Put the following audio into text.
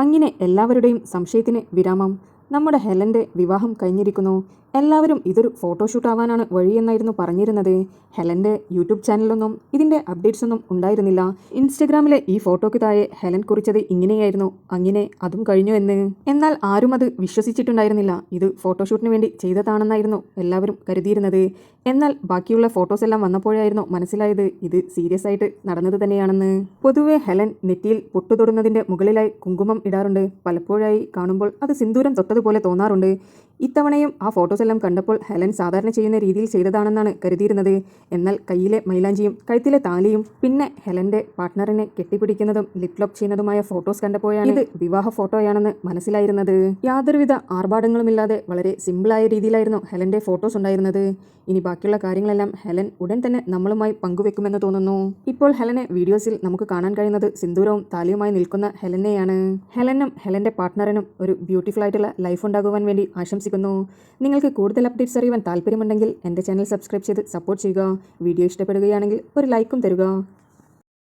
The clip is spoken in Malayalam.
അങ്ങനെ എല്ലാവരുടെയും സംശയത്തിന് വിരാമം. നമ്മുടെ ഹെലന്റെ വിവാഹം കഴിഞ്ഞിരിക്കുന്നു. എല്ലാവരും ഇതൊരു ഫോട്ടോഷൂട്ട് ആവാനാണ് വഴിയെന്നായിരുന്നു പറഞ്ഞിരുന്നത്. ഹെലന്റെ യൂട്യൂബ് ചാനലൊന്നും ഇതിന്റെ അപ്ഡേറ്റ്സ് ഒന്നും ഉണ്ടായിരുന്നില്ല. ഇൻസ്റ്റഗ്രാമിലെ ഈ ഫോട്ടോയ്ക്ക് താഴെ ഹെലൻ കുറിച്ചത് ഇങ്ങനെയായിരുന്നു. അങ്ങനെ അതും കഴിഞ്ഞു എന്ന്. എന്നാൽ ആരും അത് വിശ്വസിച്ചിട്ടുണ്ടായിരുന്നില്ല. ഇത് ഫോട്ടോഷൂട്ടിന് വേണ്ടി ചെയ്തതാണെന്നായിരുന്നു എല്ലാവരും കരുതിയിരുന്നത്. എന്നാൽ ബാക്കിയുള്ള ഫോട്ടോസ് എല്ലാം വന്നപ്പോഴായിരുന്നു മനസ്സിലായത് ഇത് സീരിയസ് ആയിട്ട് നടന്നത് തന്നെയാണെന്ന്. പൊതുവെ ഹെലൻ നെറ്റിയിൽ പൊട്ടുതൊടുന്നതിന്റെ മുകളിലായി കുങ്കുമം ഇടാറുണ്ട്. പലപ്പോഴായി കാണുമ്പോൾ അത് സിന്ദൂരം തൊട്ടതുപോലെ തോന്നാറുണ്ട്. ഇത്തവണയും ആ ഫോട്ടോസ് എല്ലാം കണ്ടപ്പോൾ ഹെലൻ സാധാരണ ചെയ്യുന്ന രീതിയിൽ ചെയ്തതാണെന്നാണ് കരുതിയിരുന്നത്. എന്നാൽ കയ്യിലെ മൈലാഞ്ചിയും കഴുത്തിലെ താലിയും പിന്നെ ഹെലന്റെ പാർട്ട്ണറിനെ കെട്ടിപ്പിടിക്കുന്നതും ലിപ് ലോക്ക് ചെയ്യുന്നതുമായ ഫോട്ടോസ് കണ്ടപ്പോഴാണ് ഇത് വിവാഹ ഫോട്ടോയാണെന്ന് മനസ്സിലായിരുന്നത്. യാതൊരുവിധ ആർഭാടങ്ങളുമില്ലാതെ വളരെ സിമ്പിളായ രീതിയിലായിരുന്നു ഹെലന്റെ ഫോട്ടോസ് ഉണ്ടായിരുന്നത്. ഇനി ബാക്കിയുള്ള കാര്യങ്ങളെല്ലാം ഹെലൻ ഉടൻ തന്നെ നമ്മളുമായി പങ്കുവെക്കുമെന്ന് തോന്നുന്നു. ഇപ്പോൾ ഹെലനെ വീഡിയോസിൽ നമുക്ക് കാണാൻ കഴിയുന്നത് സിന്ദൂരവും താലിയുമായി നിൽക്കുന്ന ഹെലനെയാണ്. ഹെലനും ഹെലന്റെ പാർട്ട്ണറിനും ഒരു ബ്യൂട്ടിഫുൾ ആയിട്ടുള്ള ലൈഫ് ഉണ്ടാകുവാൻ വേണ്ടി ആശംസിക്കുന്നു. നിങ്ങൾക്ക് കൂടുതൽ അപ്ഡേറ്റ്സ് അറിയുവാൻ താല്പര്യമുണ്ടെങ്കിൽ എന്റെ ചാനൽ സബ്സ്ക്രൈബ് ചെയ്ത് സപ്പോർട്ട് ചെയ്യുക. വീഡിയോ ഇഷ്ടപ്പെടുകയാണെങ്കിൽ ഒരു ലൈക്കും തരുക.